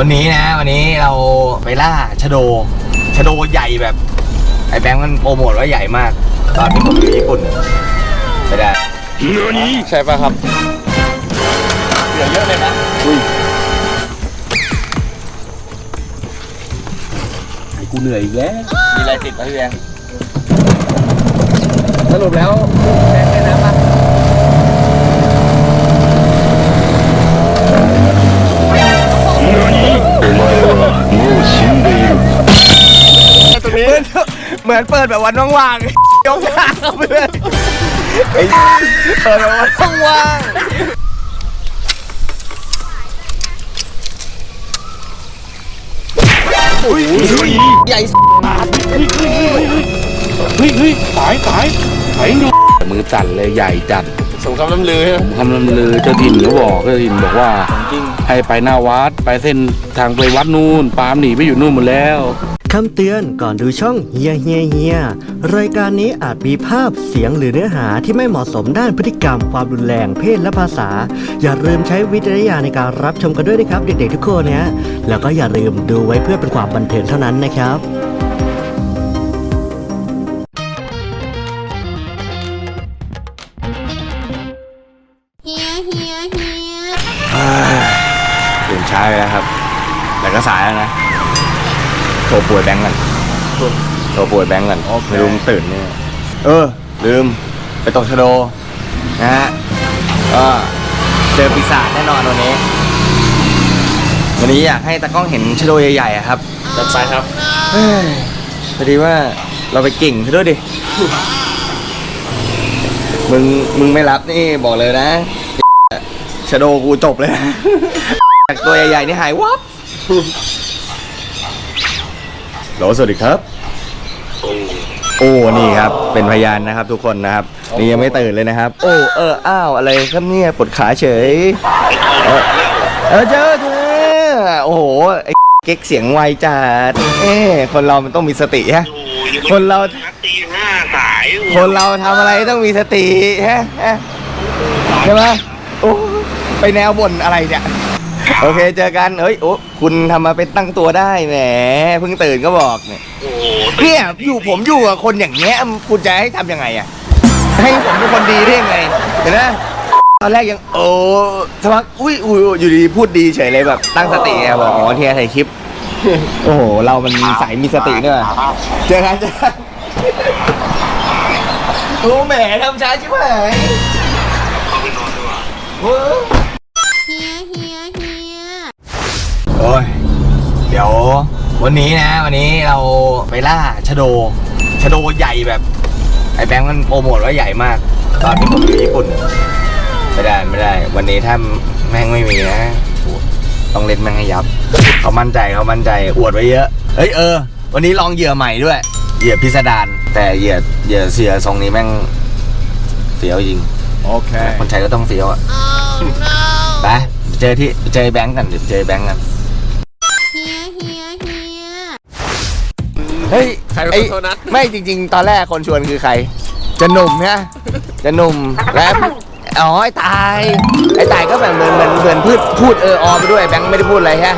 วันนี้นะ วันนี้เราไปล่าชะโดชะโดใหญ่แบบไอ้แบงค์มันโปรโมทว่าใหญ่มาก ตอนที่ผมอยู่ญี่ปุ่นไม่ได้ใช่ป่ะครับเหลือเยอะเลยนะกูเหนื่อยอีกแล้วมีอะไรติดไหมพี่แบงค์สรุปแล้วแบงค์ได้น้ำปะ เหมือนเหมือนเปิดแบบวันว่างๆยกขาเข้าไปเลยไอ้เปิดแบบวันว่างๆอุ้ยใหญ่เฮ้ยเฮ้ยสายสายสายดูมือสั่นเลยใหญ่จัด สมคำล้ำลือผมคำนำลือเจ้าถิ่นเขาบอกเจ้าถิ่นบอกว่าจริงให้ไปหน้าวัด ไปเส้นทางไปวัดนู่นปาล์มหนีไปอยู่นู่นหมดแล้ว คำเตือนก่อนดูช่องเฮียเฮียเฮียรายการนี้อาจมีภาพเสียงหรือเนื้อหาที่ไม่เหมาะสมด้านพฤติกรรม ความรุนแรงเพศและภาษา อย่าลืมใช้วิจารณญาณในการรับชมกันด้วยนะครับ เด็กๆทุกคนนะฮะแล้วก็อย่าลืมดูไว้เพื่อเป็นความบันเทิงเท่านั้นนะครับ ก็สายแล้วนะโทรป่วยแบงก์กันโทรป่วยแบงก์กันไม่รู้มึงตื่นเนี่ยเออ ลืม ไปตกชะโดนะฮะก็เจอปีศาจแน่นอนวันนี้ วันนี้อยากให้ตากล้องเห็นชะโดใหญ่ๆอะครับจัดไปครับเฮ้ยพอดีว่าเราไปเก่งซะด้วยดิ มึง มึงไม่รับนี่บอกเลยนะชะโดกูจบเลยนะจากตัวใหญ่ๆนี่หายวับ โหลสวัสดีครับ โอ้นี่ครับ เป็นพยานนะครับทุกคนนะครับ นี่ยังไม่ตื่นเลยนะครับ โอ้เอออ้าวอะไรครับเนี่ยปวดขาเฉย เออเออเจอเจอโอ้โหไอ้เก๊กเสียงไวจัดเอ้คนเรามันต้องมีสติฮะ คนเรา ตีห้าสายคนเราทำอะไรต้องมีสติฮะฮะใช่ไหมโอ้ไปแนวบ่นอะไรเนี่ย โอเคเจอกันเฮ้ยโอ้คุณทำมาเป็นตั้งตัวได้แหมเพิ่งตื่นก็บอกเนี่ยโอ้โหเนี่ยอยู่ผมอยู่กับคนอย่างเงี้ยคุณจะให้ทำยังไงอะให้ผมเป็นคนดีได้ยังไงเห็นไหมตอนแรกยังโอ้สักพักอุ้ยอุ้ยอยู่ดีพูดดีเฉยเลยแบบตั้งสติไงบอกอ๋อเทียถ่ายคลิป โอ้โห เรามันสายมีสติเนี่ยเจอกันเจอกันโอ้แหมทำช้าชิบหายโอ้ยเโอ้ยเดี๋ยววันนี้นะ วันนี้เราไปล่าชะโดชะโดใหญ่แบบ ไอ้แบงค์มันโปรโมทว่าใหญ่มาก ตอนที่ผมอยู่ญี่ปุ่น ไม่ได้ไม่ได้ วันนี้ถ้าแม่งไม่มีนะโอ้ต้องเล่นแม่งให้ยับ เขามั่นใจเขามั่นใจอวดไว้เยอะ เฮ้ยเออ วันนี้ลองเหยื่อใหม่ด้วย เหยื่อพิสดารแต่เหยื่อเหยื่อเสือทรงนี้แม่งเสียวจริงโอเคคนใช้ก็ต้องเสียวอะไปเจอที่เจอไอ้แบงค์กันเดี๋ยวเจอไอ้แบงค์กัน เฮ้ยใครเป็นไอ้คนโทรนัด ไม่จริง ๆ ตอนแรกคนชวนคือใคร จะหนุ่มเนี่ยจะหนุ่มแล้วอ๋อไอ้ตายไอ้ตายก็แบบเหมือนเหมือนเหมือนพูดพูดเออออไปด้วยแบงค์ไม่ได้พูดอะไรฮะ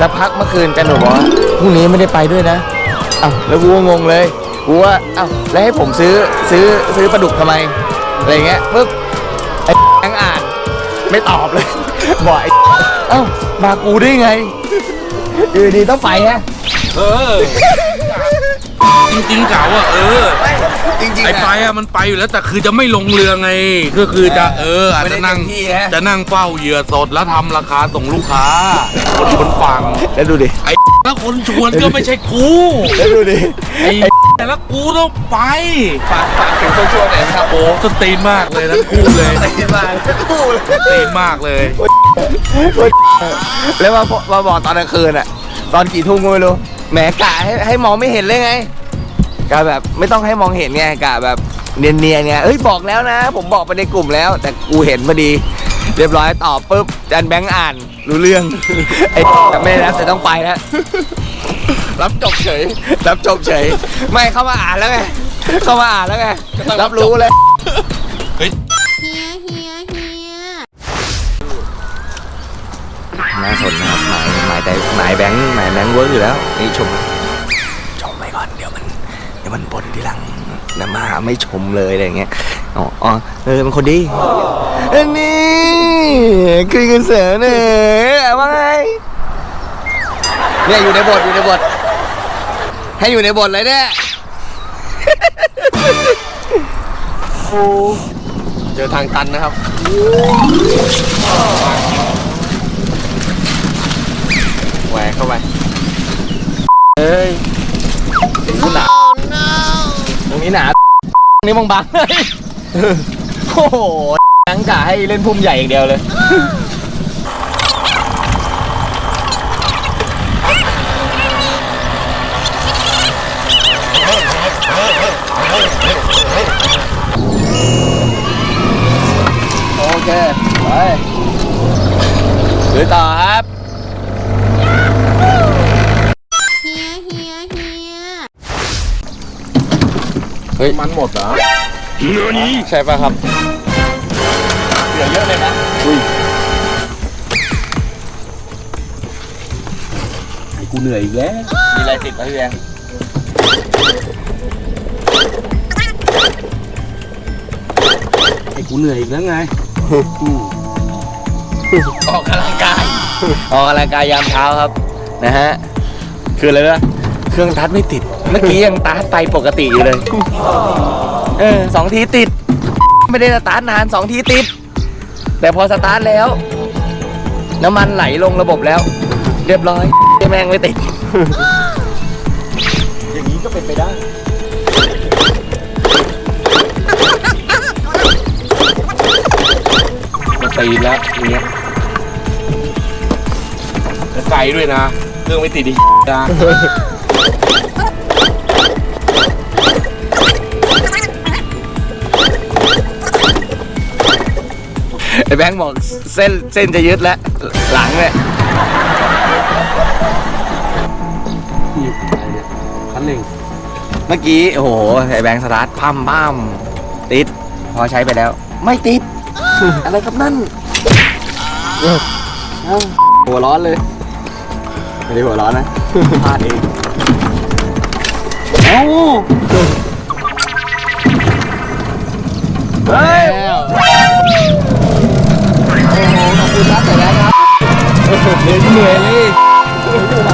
สักพักเมื่อคืนจะหนุ่มบอกว่าพรุ่งนี้ไม่ได้ไปด้วยนะอ้าวแล้วกูก็งงเลยกูว่าอ้าวแล้วให้ผมซื้อซื้อซื้อปลาดุกทำไมอะไรเงี้ยปุ๊บไอ้แบงค์อ่านไม่ตอบเลยบอกไอ้เอ้ามากูได้ไงอยู่ดีต้องไปฮะ เออ จริงๆเก่าอะเออจริงๆไอ้อะไปอะมันไปอยู่แล้วแต่คือจะไม่ลงเรือไง ก็คือจะเอออาจจะนั่งไม่ได้เต็มที่ฮะ จะนั่งเฝ้าเหยื่อสดแล้วทำราคาส่งลูกค้าคนบนฝั่งแล้วดูดิไอ้แล้วคนชวนก็ไม่ใช่กูแล้วดูดิไอ้แต่แล้วกูต้องไปฝากฝากถึงคนชวนหน่อยนะครับโอ้สตรีนมากเลยทั้งคู่เลยตีมาคู่เลยสตรีนมากเลย แล้วมามาบอกตอนกลางคืนอะตอนกี่ทุ่มก็ไม่รู้แหมกะให้ให้มองไม่เห็นเลยไง กะแบบไม่ต้องให้มองเห็นไงกะแบบเนียนๆไงเอ้ยบอกแล้วนะ ผมบอกไปในกลุ่มแล้ว แต่กูเห็นพอดี เรียบร้อยตอบปุ๊บจันแบงค์อ่านรู้เรื่อง ไอ้ไม่ได้รับแต่ต้องไปแล้วรับจบเฉย รับจบเฉย ไม่เข้ามาอ่านแล้วไงเข้ามาอ่านแล้วไงรับรู้เลย เฮียเฮียเฮียน่าสนนะครับหมายหมายแต่หมายแบงค์หมายแบงค์เวิร์กอยู่แล้วนี่ชม ยวมันบ่นทีหลังนะมาไม่ชมเลยอะไรเงี้ยอ๋ออ๋อเออเป็นคนดีอันนี้คือกันเสือเนี่ยว่าไงเนี่ยอยู่ในบทอยู่ในบท ให้อยู่ในบทเลยเนี่ยเจอทางตันนะครับแหวกเข้าไปเอ้ยตรงนี้หนา นี้หนานี้บางๆเลยโอ้โหยังกะให้เล่นพุ่มใหญ่อย่างเดียวเลยโอเค ไปหรือต่อครั เฮ้ย มันหมดเหรอใช่ป่ะครับ เหลือเยอะเลยนะอุ้ยไอ้กูเหนื่อยอีกแล้ว มีอะไรติดไหมพี่แบงค์ไอ้กูเหนื่อยอีกแล้วไงอืมออกกำลังกาย ออกกำลังกายยามเช้าครับ นะฮะ คืออะไรนะเครื่องตัดไม่ติด เมื่อกี้ยังตัดไปปกติอยู่เลย เออสองทีติด ไม่ได้สตาร์ทนานสองทีติด แต่พอสตาร์ทแล้ว น้ำมันไหลลงระบบแล้ว เรียบร้อยแม่งไม่ติด อย่างนี้ก็เป็นไปได้มันตีนแล้วอย่างเงี้ยแล้วไกลด้วยนะเครื่องไม่ติดอีกนะ ไอ้แบงค์บอกเส้นเส้นจะยึดแล้ว หลังเนี่ยนี่อะไรเนี่ยคันเร่งเมื่อกี้โอ้โหไอ้แบงค์สตาร์ทพัมบ้ามติด พอใช้ไปแล้ว ไม่ติด อะไรครับนั่นเอ้าหัวร้อนเลยไม่ได้หัวร้อนนะพลาดเองเอ้าเฮ้ยโอ้โหขอบ คุณครับแต่แล้วครับเหนื่อยเหนื่อยเลยอยู่ไหน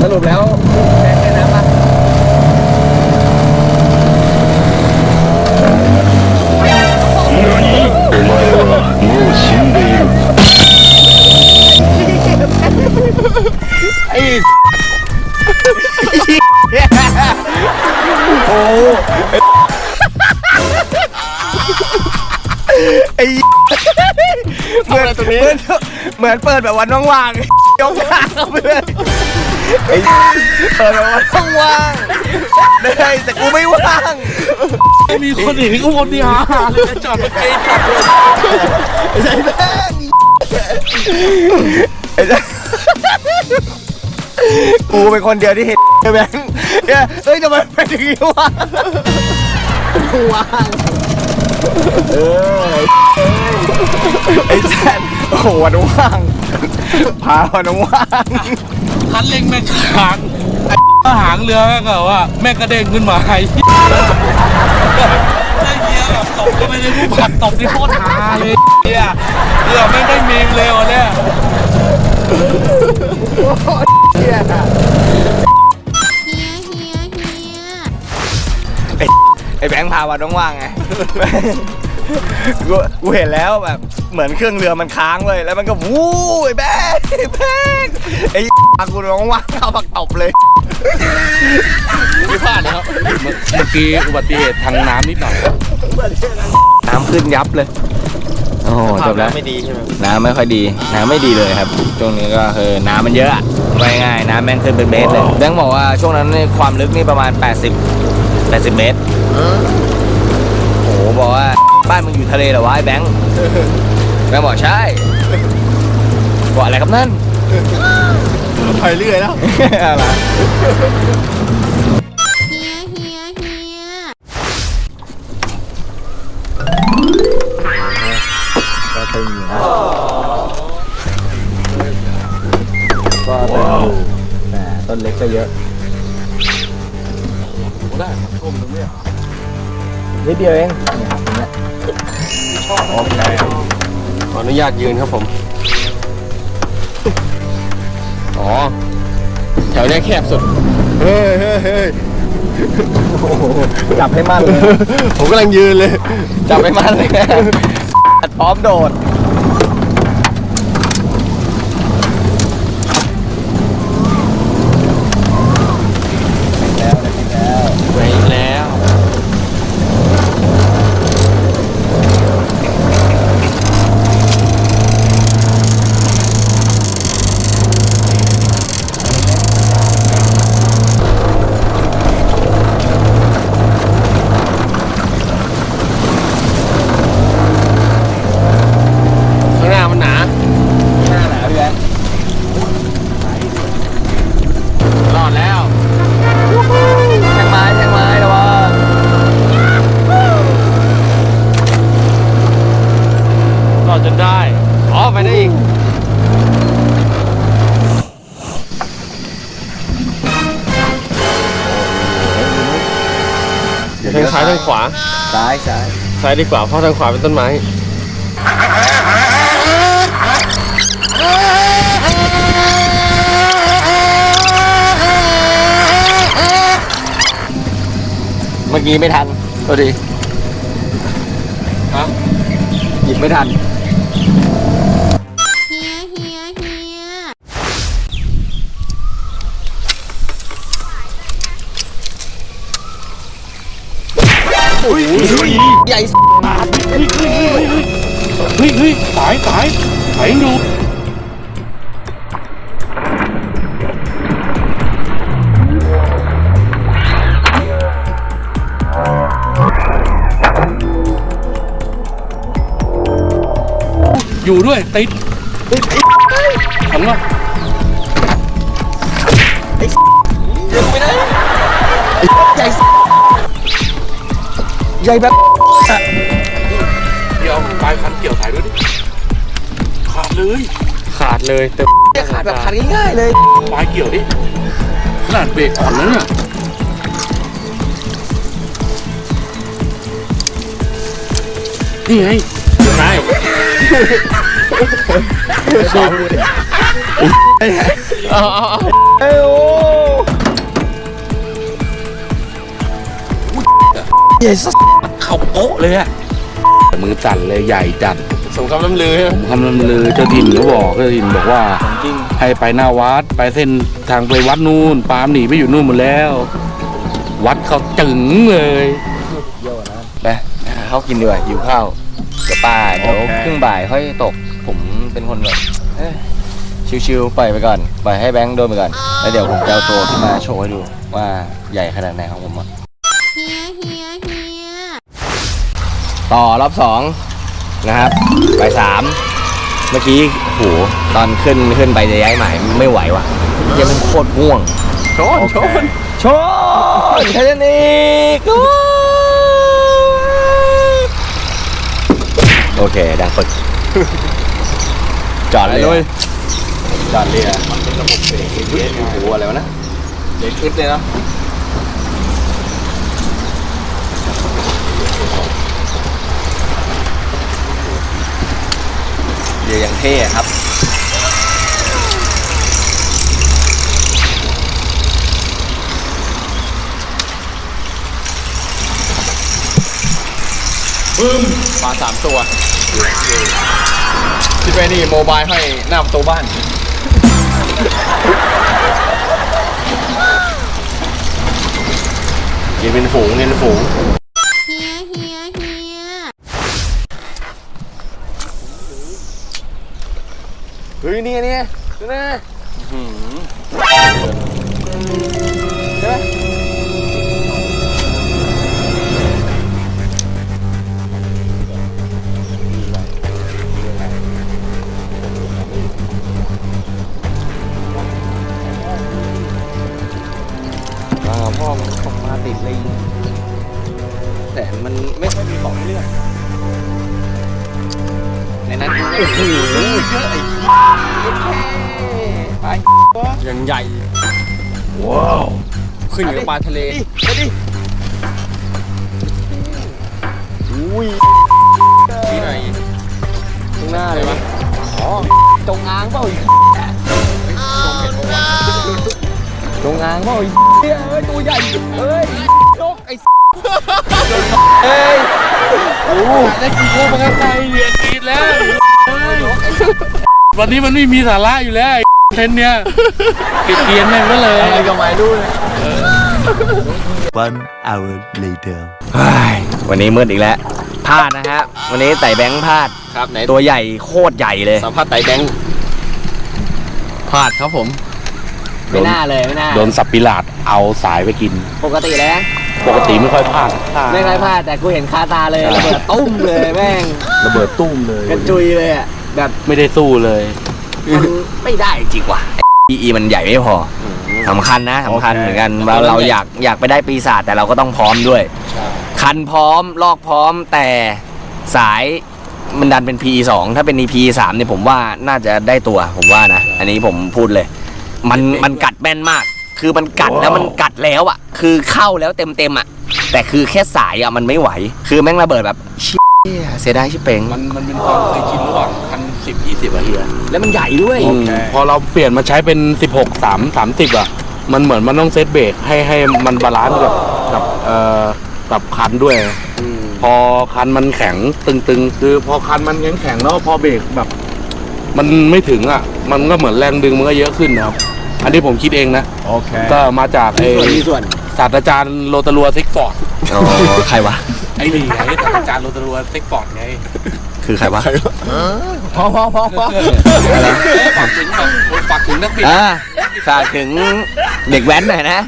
สรุปแล้ว เหมือนตรงนี้เหมือนเปิดแบบวันว่างๆยกขาเข้าไปเลยไอ้เออว่าต้องว่างได้แต่กูไม่ว่างมีคนอื่นที่กูคนเดียวเลยนะจอดรถเกย์จับเลยไอ้ใจแบงไอ้ใจกูเป็นคนเดียวที่เห็นไอ้แบงค์เนี่ยเฮ้ยทำไมเป็นอย่างนี้วะกูว่าง เออไอ้แซนโอ้โหวันว่างพาวันว่างคันเร่งแม่งค้างไอ้หางเรือแม่งก็ว่าแม่งกระเด้งขึ้นมาไอ้เียไอ้เหี้ยแบบตกก็ไม่ได้รู้ขับตกที่โคตรฮาเลยเหี้ยเรือแม่งได้เมีมเลยวันเนี้ยเฮีย แบงค์พาวันว่างๆไง กูกูเห็นแล้วแบบเหมือนเครื่องเรือมันค้างเลยแล้วมันก็วู้ไอ้แบงค์ไอ้แบงค์ไอ้พากูร้องว่างเอาปักตบเลย ไม่พลาดเลยครับเมื่อกี้อุบัติเหตุทางน้ำนิดหน่อยน้ำขึ้นยับเลย โอ้โหจบแล้ว ไม่ดีใช่ไหมน้ำไม่ค่อยดี น้ำไม่ดีเลยครับ ช่วงนี้ก็คือน้ำมันเยอะอะว่าง่ายๆน้ำแม่งขึ้นเป็นเมตรเลยแบงค์บอกว่าช่วงนั้นเนี่ยความลึกนี่ประมาณ 80 แปดสิบเมตร โอ้โหบอกว่า บ้านมึงอยู่ทะเลเหรอวะไอ้แบงค์แบงค์บอกใช่บอกอะไรครับนั่น ถอยเรื่อยแล้ว อะไร เฮียเฮียเฮียก็ตึนตึงอยู่แต่ต้นเล็กก็เยอะ ได้ชมตรงนี้นิดเดียวเองเนี่ยอย่างเงี้ยโอเคขออนุญาตยืนครับผม อ๋อ แถวเนี้ยแคบสุด เฮ้ยเฮ้ยเฮ้ยจับให้มั่นเลย ผมกำลังยืนเลย จับให้มั่นเลย พร้อมโดด อดจนได้ อ๋อ ไปได้อีก ทางซ้ายทางขวา ซ้ายซ้ายซ้ายดีกว่า เพราะทางขวาเป็นต้นไม้ เมื่อกี้ไม่ทันตัวดี ฮะ หยิบไม่ทัน ใหญ่เฮ้ยเฮ้ยสายสายสายดูอยู่ด้วยติดขันว่าให ใหญ่แบบเดี๋ยวปลายคันเกี่ยวสายด้วยดิขาดเลยขาดเลยแต่จะขาดแบบขาดง่ายๆเลยปลายเกี่ยวดิขนาดเบรกอ่อนแล้วเนี่ยนี่ไงใช่เอาเอาเอาเอ้ย ใหญ่สัสเข้าโป๊ะเลยอะมือจัดเลยใหญ่จัดสมคำล่ำลือใช่ไหมผมคำลำลือเจ้าถิ่นเขาบอกเจ้าถิ่นบอกว่าให้ไปหน้าวัดไปเส้นทางไปวัดนู่นปาล์มหนีไปอยู่นู่นหมดแล้ว วัดเขาจึงเลยไปหาข้าวกินดีกว่าหิวข้าวเดี๋ยวป้าเดี๋ยวโอเคครึ่งบ่ายค่อยตก ผมเป็นคนแบบเอ้ยชิวๆปล่อยไปก่อนปล่อยให้แบงค์โดนไปก่อน แล้วเดี๋ยวผมจะเอาตัวขึ้นมาโชว์ให้ดูว่าใหญ่ขนาดไหนของผมอะ ต่อรอบสองนะครับบ่ายสามเมื่อกี้โหตอนขึ้นขึ้นไปจะย้ายหมายไม่ไหวว่ะยังมันโคตรง่วงชนชนชนแค่นี้กูโอเคดังปึกจอดเลยจอดเรือมันเป็นระบบเบรก ABS โอ้โหอะไรวะนะเบรกชุดเลยเนาะ เรืออย่างเท่ครับปลาสามตัวที่ไปนี่โมบายให้หน้าประตูบ้าน กินเป็นฝูงกินเป็นฝูง เฮียเฮียเฮีย เฮ้ยนี่ไงนี่ไงดูนะาทะเลอุ้ยที่ไหนตรงหน้าเลยปะอ๋อจงอางเปล่าอีกจงอางเปล่าอีกเอ้ยตัวใหญ่เอ้ยนกไอ้เอ้ยโอ้ได้กินโคมาไกลเหลือกินแล้วเฮ้ยวันนี้มันไม่มีสาระอยู่แล้วไอ้เทนเนี่ยเกลียนแม่งก็เลยอะไรกับไม้ดูเลย One hour later วันนี้มืดอีกแล้วพลาดนะฮะ วันนี้ไต่แบงค์พลาด ครับไหนตัวใหญ่โคตรใหญ่เลยสัมภาษณ์ไต่แบงค์พลาดครับผม ไม่น่าเลยไม่น่า โดนสับปิหลาดเอาสายไปกิน ปกติเลยนะปกติไม่ค่อยพลาดไม่เคยพลาดแต่กูเห็นคาตาเลยระเบิดตุ้มเลยแม่งระเบิดตุ้มเลยกระจุยเลยอะแบบไม่ได้สู้เลย มันไม่ได้จริงว่ะ อีอีมันใหญ่ไม่พอสำคัญนะสำคัญโอเค เหมือนกันว่าเราอยากอยากไปได้ปีศาจแต่เราก็ต้องพร้อมด้วย คันพร้อม ลอกพร้อมแต่สายมันดันเป็น PE 2ถ้าเป็น EP 3เนี่ยผมว่าน่าจะได้ตัวผมว่านะ อันนี้ผมพูดเลย มันมันกัดแม่นมาก คือมันกัดแล้วมันกัดแล้วอะ คือเข้าแล้วเต็มเต็มๆอะ แต่คือแค่สายอะมันไม่ไหว คือแม่งระเบิดแบบเชี่ยเสียดายชิบเป่ง มันมันเป็นความเคยชินระหว่างพัน สิบยี่สิบอะเฮีย แล้วมันใหญ่ด้วยอืมพอเราเปลี่ยนมาใช้เป็นสิบหกสามสามสิบอะมันเหมือนมันต้องเซตเบรกให้ให้มันบาลานซ์กับกับเอ่อกับคันด้วย พอคันมันแข็งตึงๆ คือพอคันมันแข็งแข็งๆแล้วพอเบรกแบบ มันไม่ถึงอะ มันก็เหมือนแรงดึงมันก็เยอะขึ้นนะครับ อันนี้ผมคิดเองนะ โอเค ก็มาจากไอ้ส่วนมีส่วน ศาสตราจารย์โรตารัวซิกฟอร์ดอ๋อใครวะ ไอ้นี่ไงศาสตราจารย์โรตารัวซิกฟอร์ดไง คือใครวะพอพอพอพอฝากถึงฝากถึงนักบินอ่าฝากถึงเด็กแว้นหน่อยนะ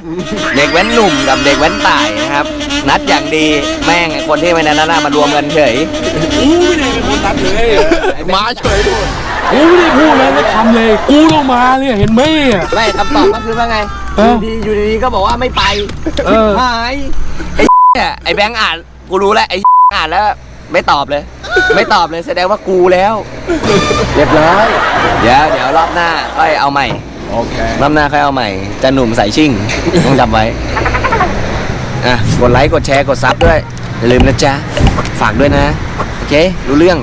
เด็กแว้นหนุ่มกับเด็กแว้นตายนะครับ นัดอย่างดีแม่งไอ้คนที่ไม่นั้นน่ะมารวมกันเฉยกูไม่ได้เป็นคนนัดเลยมาเฉยด้วยกูไม่ได้พูดเลยไม่ทำเลย กูลงมาเนี่ยเห็นไหมอะไม่คำตอบก็คือว่าไงเออดีอยู่ดีๆก็บอกว่าไม่ไปหายไอ้เนี่ยไอ้แบงค์อ่านกูรู้แล้วไอ้อ่านแล้ว ไม่ตอบเลย ไม่ตอบเลยแสดงว่ากูแล้ว เรียบร้อย เดี๋ยวเดี๋ยวรอบหน้าค่อยเอาใหม่ โอเค รอบหน้าค่อยเอาใหม่ จะหนุ่มใส่ชิ่ง ต้องจำไว้ อะ กดไลค์ กดแชร์ กดซับด้วย อย่าลืมนะจ๊ะ ฝากด้วยนะ โอเค รู้เรื่อง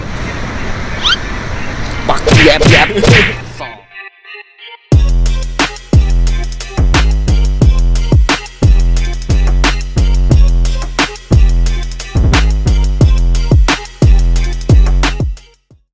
ปักแยบแยบ